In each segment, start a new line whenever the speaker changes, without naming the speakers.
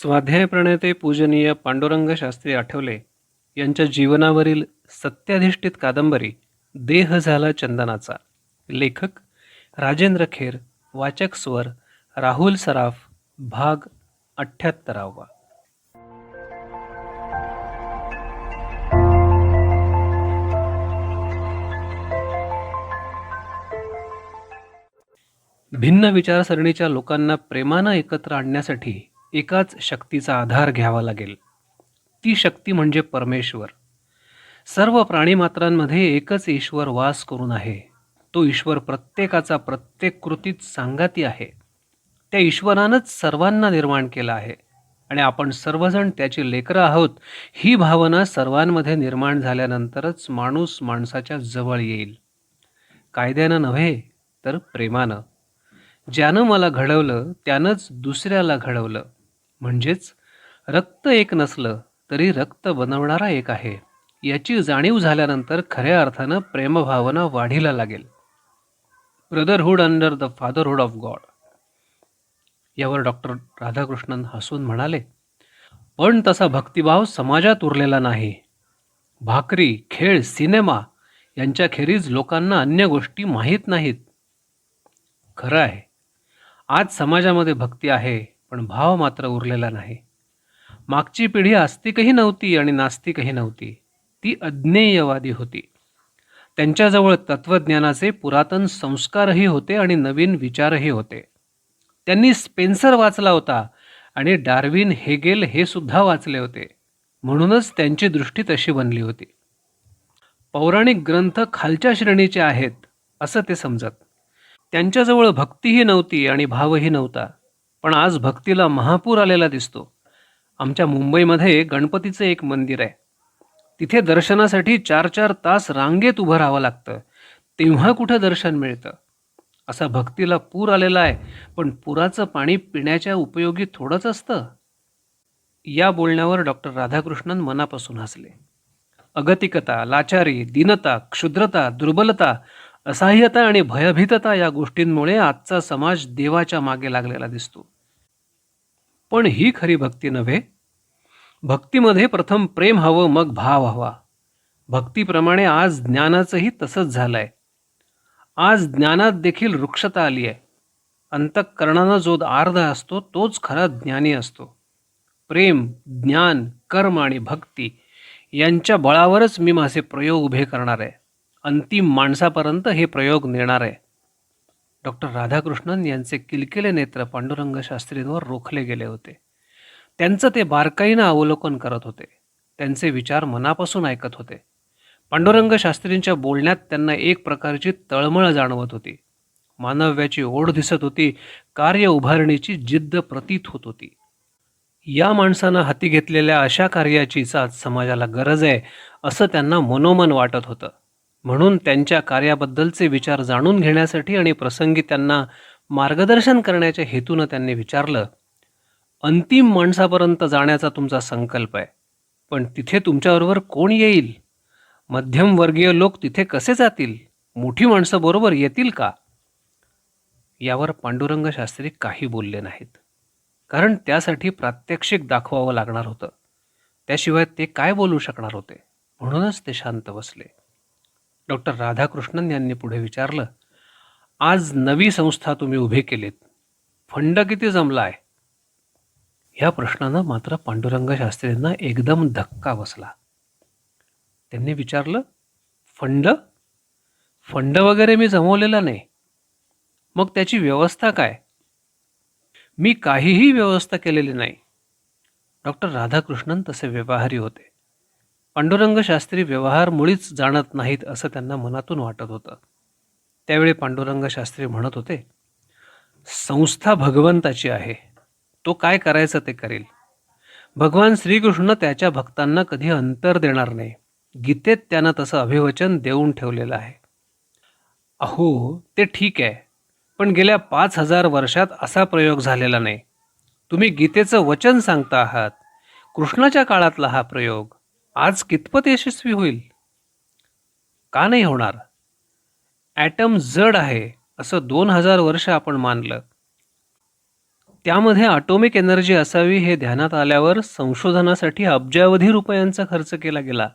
स्वाध्याय प्रणेते पूजनीय पांडुरंग शास्त्री आठवले यांच्या जीवनावरील सत्याधिष्ठित कादंबरी देह झाला चंदनाचा. लेखक राजेंद्र खेर वाचक स्वर राहुल सराफ भाग अठ्ठ्याहत्तरावा भिन्न विचारसरणीच्या लोकांना प्रेमानं एकत्र आणण्यासाठी एकाच शक्तीचा आधार घ्यावा लागेल. ती शक्ती म्हणजे परमेश्वर. सर्व प्राणीमात्रांमध्ये एकच ईश्वर वास करून आहे. तो ईश्वर प्रत्येकाचा प्रत्येक कृतीत सांगाती आहे. त्या ईश्वरानंच सर्वांना निर्माण केलं आहे आणि आपण सर्वजण त्याची लेकरं आहोत ही भावना सर्वांमध्ये निर्माण झाल्यानंतरच माणूस माणसाच्या जवळ येईल. कायद्यानं नव्हे तर प्रेमानं. ज्यानं मला घडवलं त्यानंच दुसऱ्याला घडवलं. म्हणजेच रक्त एक नसलं तरी रक्त बनवणारा एक आहे. याची जाणीव झाल्यानंतर खऱ्या अर्थानं प्रेमभावना वाढीला लागेल. Brotherhood under the fatherhood of God यावर डॉक्टर राधाकृष्णन हसून म्हणाले पण तसा भक्तिभाव समाजात उरलेला नाही. भाकरी खेळ सिनेमा यांच्याखेरीज लोकांना अन्य गोष्टी माहीत नाहीत. खरं आहे. आज समाजामध्ये भक्ती आहे. पण भाव मात्र उरलेला नाही. मागची पिढी आस्तिकही नव्हती आणि नास्तिकही नव्हती. ती अज्ञेयवादी होती. त्यांच्याजवळ तत्त्वज्ञानाचे पुरातन संस्कारही होते आणि नवीन विचारही होते. त्यांनी स्पेन्सर वाचला होता आणि डार्विन हेगेल हे सुद्धा वाचले होते. म्हणूनच त्यांची दृष्टी तशी बनली होती. पौराणिक ग्रंथ खालच्या श्रेणीचे आहेत असं ते समजत. त्यांच्याजवळ भक्तीही नव्हती आणि भावही नव्हता. पण आज भक्तीला महापूर आलेला दिसतो. आमच्या मुंबईमध्ये गणपतीचं एक मंदिर आहे. तिथे दर्शनासाठी चार चार तास रांगेत उभं राहावं लागतं. तेव्हा कुठं दर्शन मिळतं? असा भक्तीला पूर आलेला आहे पण पुराचं पाणी पिण्याच्या उपयोगी थोडंच असतं? या बोलण्यावर डॉक्टर राधाकृष्णन मनापासून हसले. अगतिकता लाचारी दीनता क्षुद्रता दुर्बलता असहाय्यता आणि भयभीतता या गोष्टींमुळे आजचा समाज देवाच्या मागे लागलेला दिसतो. पण ही खरी भक्ती नव्हे. भक्तीमध्ये प्रथम प्रेम हवं मग भाव हवा. भक्तीप्रमाणे आज ज्ञानाचंही तसंच झालं आहे आज ज्ञानात देखील वृक्षता आली आहे. अंतःकरणानं जो आर्ध असतो तोच खरा ज्ञानी असतो. प्रेम ज्ञान कर्म आणि भक्ती यांच्या बळावरच मी माझे प्रयोग उभे करणार आहे. अंतिम माणसापर्यंत हे प्रयोग नेणार आहे. डॉक्टर राधाकृष्णन यांचे किलकिले नेत्र पांडुरंग शास्त्रींवर रोखले गेले होते. त्यांचं ते बारकाईनं अवलोकन करत होते. त्यांचे विचार मनापासून ऐकत होते. पांडुरंग शास्त्रींच्या बोलण्यात त्यांना एक प्रकारची तळमळ जाणवत होती. मानव्याची ओढ दिसत होती. कार्य उभारणीची जिद्द प्रतीत होत होती. या माणसानं हाती घेतलेल्या अशा कार्याचीच आज समाजाला गरज आहे असं त्यांना मनोमन वाटत होतं. म्हणून त्यांच्या कार्याबद्दलचे विचार जाणून घेण्यासाठी आणि प्रसंगी त्यांना मार्गदर्शन करण्याच्या हेतूनं त्यांनी विचारलं अंतिम माणसापर्यंत जाण्याचा तुमचा संकल्प आहे पण तिथे तुमच्याबरोबर कोण येईल? मध्यमवर्गीय लोक तिथे कसे जातील? मोठी माणसं बरोबर येतील का? यावर पांडुरंग शास्त्री काही बोलले नाहीत कारण त्यासाठी प्रात्यक्षिक दाखवावं लागणार होतं. त्याशिवाय ते काय बोलू शकणार होते? म्हणूनच ते शांत बसले. डॉक्टर राधाकृष्णन यांनी पुढे विचारलं आज नवी संस्था तुम्ही उभे केलीत. फंड किती जमला आहे ह्या प्रश्नानं मात्र पांडुरंग शास्त्रींना एकदम धक्का बसला. त्यांनी विचारलं फंड? फंड वगैरे मी जमवलेला नाही. मग त्याची व्यवस्था काय? मी काहीही व्यवस्था केलेली नाही. डॉक्टर राधाकृष्णन तसे व्यवहारी होते. पांडुरंग शास्त्री व्यवहार मुळीच जाणत नाहीत असं त्यांना मनातून वाटत होतं. त्यावेळी पांडुरंग शास्त्री म्हणत होते संस्था भगवंताची आहे. तो काय करायचं ते करेल. भगवान श्रीकृष्ण त्याच्या भक्तांना कधी अंतर देणार नाही. गीतेत त्यानं तसं अभिवचन देऊन ठेवलेलं आहे. अहो ते ठीक आहे. पण गेल्या पाच हजार वर्षात असा प्रयोग झालेला नाही. तुम्ही गीतेचं वचन सांगता आहात. कृष्णाच्या काळातला हा प्रयोग. आज कितपत यशस्वी होईल? का नाही होणार? ॲटम जड आहे असं दोन हजार वर्ष आपण मानलं. त्यामध्ये ॲटॉमिक एनर्जी असावी हे ध्यानात आल्यावर संशोधनासाठी अब्जावधी रुपयांचा खर्च केला गेला.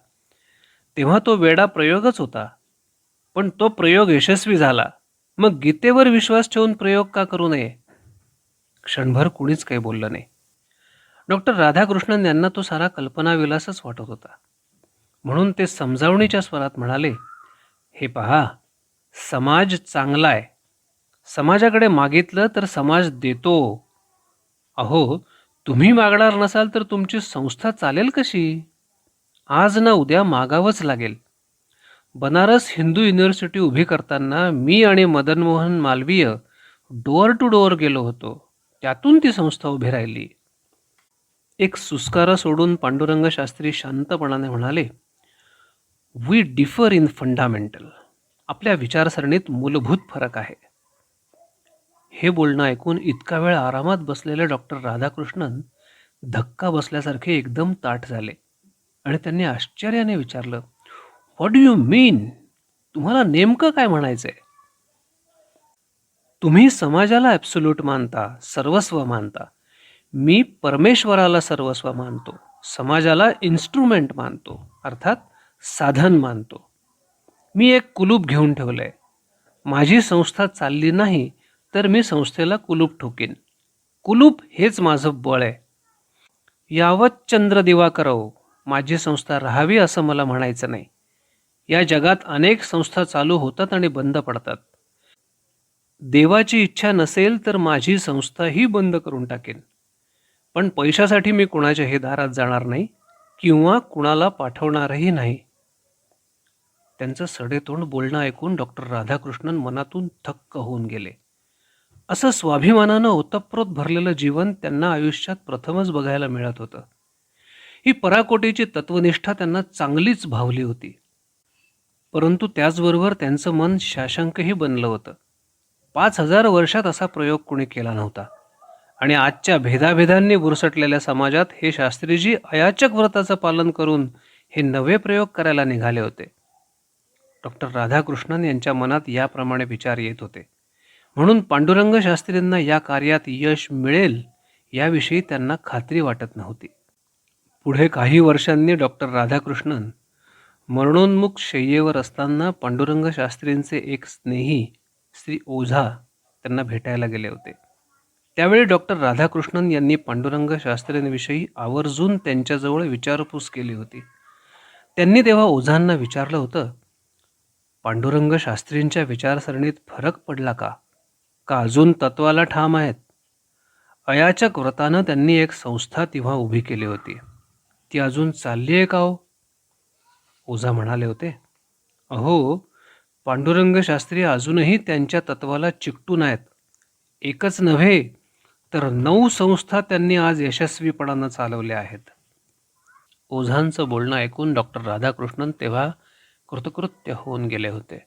तेव्हा तो वेडा प्रयोगच होता. पण तो प्रयोग यशस्वी झाला. मग गीतेवर विश्वास ठेवून प्रयोग का करू नये? क्षणभर कुणीच काही बोललं नाही. डॉक्टर राधाकृष्णन यांना तो सारा कल्पनाविलासच वाटत होता. म्हणून ते समजावणीच्या स्वरात म्हणाले हे पहा समाज चांगला आहे समाजाकडे मागितलं तर समाज देतो. अहो तुम्ही मागणार नसाल तर तुमची संस्था चालेल कशी? आज ना उद्या मागावंच लागेल. बनारस हिंदू युनिव्हर्सिटी उभी करताना मी आणि Madan Mohan Malviya door to door गेलो होतो. त्यातून ती संस्था उभी राहिली. एक सुस्कारा सोडून पांडुरंग शास्त्री शांतपणाने म्हणाले वी डिफर इन फंडामेंटल आपल्या विचारसरणीत मूलभूत फरक आहे. हे बोलणं ऐकून इतका वेळ आरामात बसलेले डॉक्टर राधाकृष्णन धक्का बसल्यासारखे एकदम ताठ झाले आणि त्यांनी आश्चर्याने विचारलं व्हॉट डू यू मीन तुम्हाला नेमकं काय म्हणायचंय? तुम्ही समाजाला ॲब्सोल्यूट मानता सर्वस्व मानता. मी परमेश्वराला सर्वस्व मानतो समाजाला इन्स्ट्रुमेंट मानतो अर्थात साधन मानतो. मी एक कुलूप घेऊन ठेवलं आहे माझी संस्था चालली नाही तर मी संस्थेला कुलूप ठोकीन. कुलूप हेच माझं बळ आहे. यावत चंद्र दिवा करव माझी संस्था राहावी असं मला म्हणायचं नाही. या जगात अनेक संस्था चालू होतात आणि बंद पडतात. देवाची इच्छा नसेल तर माझी संस्थाही बंद करून टाकेन. पण पैशासाठी मी कुणाच्याही दारात जाणार नाही किंवा कुणाला पाठवणारही नाही. त्यांचं सडेतोंड बोलणं ऐकून डॉक्टर राधाकृष्णन मनातून थक्क होऊन गेले. असं स्वाभिमानानं ओतप्रोत भरलेलं जीवन त्यांना आयुष्यात प्रथमच बघायला मिळत होतं. ही पराकोटीची तत्वनिष्ठा त्यांना चांगलीच भावली होती. परंतु त्याचबरोबर त्यांचं मन शाशंकही बनलं होतं. पाच हजार वर्षात असा प्रयोग कोणी केला नव्हता. आणि आजच्या भेदाभेदांनी बुरसटलेल्या समाजात हे शास्त्रीजी अयाचक व्रताचं पालन करून हे नवे प्रयोग करायला निघाले होते. डॉक्टर राधाकृष्णन यांच्या मनात याप्रमाणे विचार येत होते. म्हणून पांडुरंग शास्त्रींना या कार्यात यश मिळेल याविषयी त्यांना खात्री वाटत नव्हती. पुढे काही वर्षांनी डॉक्टर राधाकृष्णन मरणोन्मुख शय्येवर असताना पांडुरंग शास्त्रींचे एक स्नेही श्री ओझा त्यांना भेटायला गेले होते. त्यावेळी डॉक्टर राधाकृष्णन यांनी पांडुरंग शास्त्रींविषयी आवर्जून त्यांच्याजवळ विचारपूस केली होती. त्यांनी तेव्हा ओझांना विचारलं होतं पांडुरंग शास्त्रींच्या विचारसरणीत फरक पडला का? का अजून तत्वाला ठाम आहेत? अयाचक व्रतानं त्यांनी एक संस्था तेव्हा उभी केली होती. ती अजून चालली आहे का हो? ओझा म्हणाले होते. अहो पांडुरंग शास्त्री अजूनही त्यांच्या तत्वाला चिकटून आहेत. एकच नव्हे तर नऊ संस्था त्यांनी आज यशस्वीपणानं चालवल्या आहेत. ओझांचं बोलणं ऐकून डॉक्टर राधाकृष्णन तेव्हा कृतकृत्य होऊन गेले होते.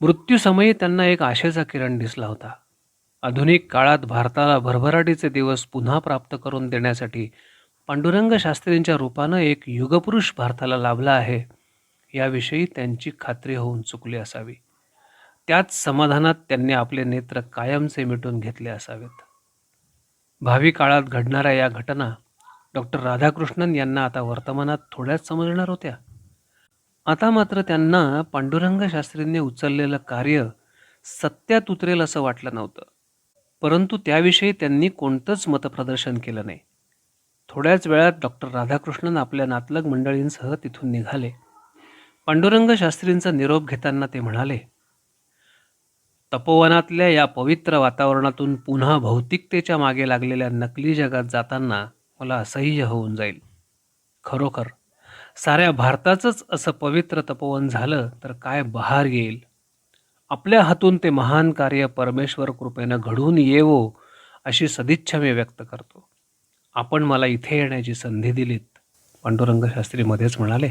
मृत्यूसमयी त्यांना एक आशेचा किरण दिसला होता. आधुनिक काळात भारताला भरभराटीचे दिवस पुन्हा प्राप्त करून देण्यासाठी पांडुरंग शास्त्रींच्या रूपानं एक युगपुरुष भारताला लाभला आहे याविषयी त्यांची खात्री होऊन चुकली असावी. त्याच समाधानात त्यांनी आपले नेत्र कायमचे मिटून घेतले असावेत. भावी काळात घडणाऱ्या या घटना डॉक्टर राधाकृष्णन यांना आता वर्तमानात थोड्याच समजणार होत्या. आता मात्र त्यांना पांडुरंग शास्त्रींनी उचललेलं कार्य सत्यात उतरेल असं वाटलं नव्हतं. परंतु त्याविषयी त्यांनी कोणतंच मतप्रदर्शन केलं नाही. थोड्याच वेळात डॉक्टर राधाकृष्णन आपल्या नातलग मंडळींसह तिथून निघाले. पांडुरंग शास्त्रींचा निरोप घेताना ते म्हणाले तपोवनातल्या या पवित्र वातावरणातून पुन्हा भौतिकतेच्या मागे लागलेल्या नकली जगात जाताना मला असह्य होऊन जाईल. खरोखर साऱ्या भारताचंच असं पवित्र तपोवन झालं तर काय बहार येईल? आपल्या हातून ते महान कार्य परमेश्वर कृपेनं घडून येवो अशी सदिच्छा मी व्यक्त करतो. आपण मला इथे येण्याची संधी दिलीत. पांडुरंग शास्त्रीमध्येच म्हणाले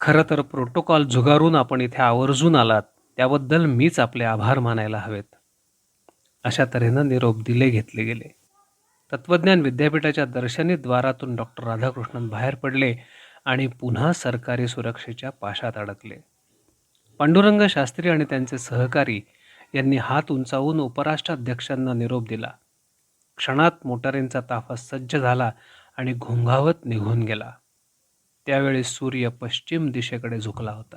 खरं तर प्रोटोकॉल झुगारून आपण इथे आवर्जून आलात. त्याबद्दल मीच आपले आभार मानायला हवेत. अशा तऱ्हेनं निरोप दिले घेतले गेले. तत्वज्ञान विद्यापीठाच्या दर्शनी द्वारातून डॉक्टर राधाकृष्णन बाहेर पडले आणि पुन्हा सरकारी सुरक्षेच्या पाशात अडकले. पांडुरंग शास्त्री आणि त्यांचे सहकारी यांनी हात उंचावून उपराष्ट्राध्यक्षांना निरोप दिला. क्षणात मोटारींचा ताफा सज्ज झाला आणि घोंघावत निघून गेला. त्यावेळी सूर्य पश्चिम दिशेकडे झुकला होता.